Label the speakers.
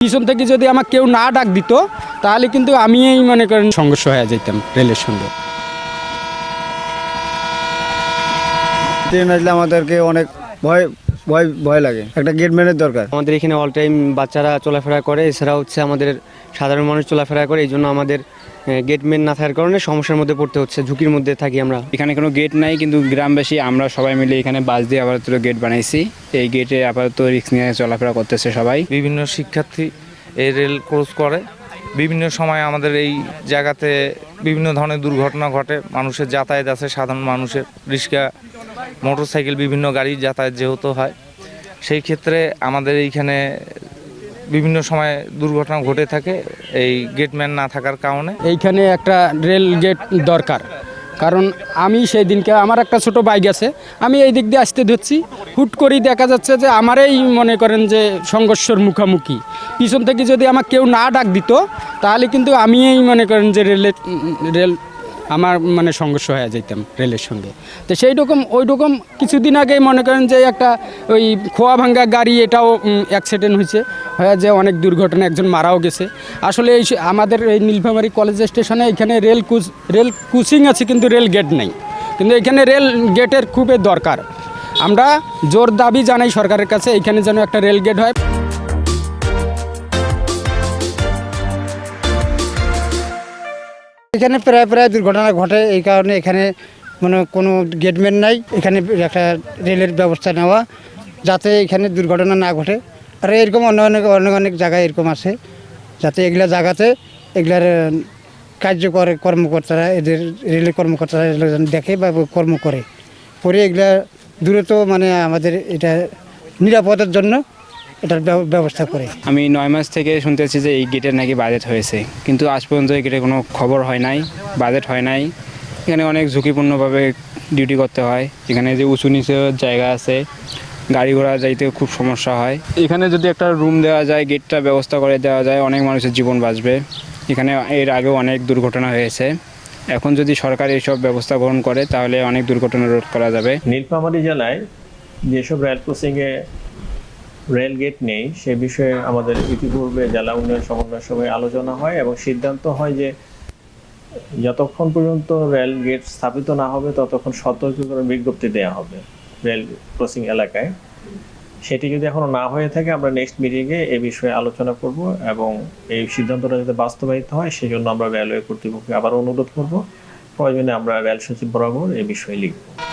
Speaker 1: পিছন থেকে যদি আমার কেউ না ডাক দিত, তাহলে কিন্তু আমি এই মনে করেন সংঘর্ষ হয়ে যেতাম রেলের সঙ্গে।
Speaker 2: ট্রেন আসলে আমাদেরকে অনেক ভয় ভয় ভয় লাগে। একটা গেটম্যানের দরকার।
Speaker 3: আমাদের এখানে অল টাইম বাচ্চারা চলাফেরা করে এছাড়া হচ্ছে আমাদের সাধারণ মানুষ চলাফেরা করে এই জন্য আমাদের গেটম্যান না থাকার কারণে সমস্যার মধ্যে পড়তে হচ্ছে ঝুঁকির মধ্যে থাকি আমরা।
Speaker 4: এখানে কোনো গেট নাই কিন্তু গ্রামবাসী আমরা সবাই মিলে এখানে বাস দিয়ে আপাতত গেট বানাইছি। এই গেটে আপাতত রিক্স নিয়ে চলাফেরা করতেছে সবাই।
Speaker 5: বিভিন্ন শিক্ষার্থী এই রেল ক্রস করে। বিভিন্ন সময় আমাদের এই জায়গাতে বিভিন্ন ধরনের দুর্ঘটনা ঘটে। মানুষের যাতায়াত আছে সাধারণ মানুষের রিক্সা মোটরসাইকেল, বিভিন্ন গাড়ি যাতায়াত যেহেতু হয়, সেই ক্ষেত্রে আমাদের এইখানে বিভিন্ন সময় দুর্ঘটনা ঘটে থাকে, এই গেটম্যান না থাকার কারণে।
Speaker 1: এইখানে একটা রেল গেট দরকার। কারণ আমি সেই দিনকে, আমার একটা ছোট বাইক আছে, আমি এই দিক দিয়ে আসতে ধরছি, হুট করেই দেখা যাচ্ছে যে আমারই মনে করেন যে সংঘর্ষর মুখোমুখি। পিছন থেকে যদি আমাকে কেউ না ডাক দিত, তাহলে কিন্তু আমিই মনে করেন যে রেলের রেল আমার মানে সংঘর্ষ হয়ে যেতাম রেলের সঙ্গে। তো সেই রকম ওই রকম কিছুদিন আগেই মনে করেন যে একটা ওই খোয়া ভাঙ্গা গাড়ি এটাও অ্যাক্সিডেন্ট হয়েছে। হয়ে যে অনেক দুর্ঘটনা, একজন মারাও গেছে। আসলে এই আমাদের এই নীলফামারি কলেজ স্টেশনে এখানে রেল কুচ রেল কুচিং আছে কিন্তু রেল গেট নেই। কিন্তু এখানে রেল গেটের খুবই দরকার। আমরা জোর দাবি জানাই সরকারের কাছে, এখানে যেন একটা রেল গেট হয়।
Speaker 6: এখানে প্রায় প্রায় দুর্ঘটনা ঘটে এই কারণে এখানে মানে কোনো গেটম্যান নাই। এখানে একটা রেলের ব্যবস্থা নেওয়া যাতে এখানে দুর্ঘটনা না ঘটে। আর এরকম অন্য অনেক অনেক অনেক জায়গায় এরকম আছে যাতে এগুলা জায়গাতে এগুলার কার্যকর কর্মকর্তারা এদের রেলের কর্মকর্তারা দেখে বা কর্ম করে। পরে এগুলা দ্রুত মানে আমাদের এটা নিরাপদের জন্য এটার ব্যব- ব্যবস্থা করে।
Speaker 4: আমি নয় মাস থেকে শুনতেছি যে এই গেটের নাকি বাজেট হয়েছে। কিন্তু আজ পর্যন্ত এই গেটের কোনো খবর হয় নাই বাজেট হয় নাই। এখানে অনেক ঝুঁকিপূর্ণভাবে ডিউটি করতে হয়। এখানে যে উঁচু নিচু জায়গা আছে গাড়ি ঘোড়া যাইতে খুব সমস্যা হয়। এখানে যদি একটা রুম দেওয়া যায় গেটটা ব্যবস্থা করে দেওয়া যায় অনেক মানুষের জীবন বাঁচবে। এখানে এর আগেও অনেক দুর্ঘটনা হয়েছে। এখন যদি সরকার এইসব ব্যবস্থা গ্রহণ করে তাহলে অনেক দুর্ঘটনা রোধ করা যাবে।
Speaker 7: নীলফামারী জেলায় যেসব রেল ক্রসিংয়ে রেল গেট নেই, সে বিষয়ে আমাদের ইতিপূর্বে জেলা উন্নয়ন সমন্বয় সভায় আলোচনা হয় এবং সিদ্ধান্ত হয় যে যতক্ষণ পর্যন্ত রেল গেট স্থাপিত না হবে, ততক্ষণ সতর্কীকরণ বিজ্ঞপ্তি দেওয়া হবে রেল ক্রসিং এলাকায়। সেটি যদি এখনও না হয়ে থাকে, আমরা নেক্সট মিটিংয়ে এ বিষয়ে আলোচনা করব এবং এই সিদ্ধান্তটা যাতে বাস্তবায়িত হয় সেই জন্য আমরা রেলওয়ে কর্তৃপক্ষকে আবার অনুরোধ করব। প্রয়োজনে আমরা রেল সচিব বরাবর এ বিষয়ে লিখব।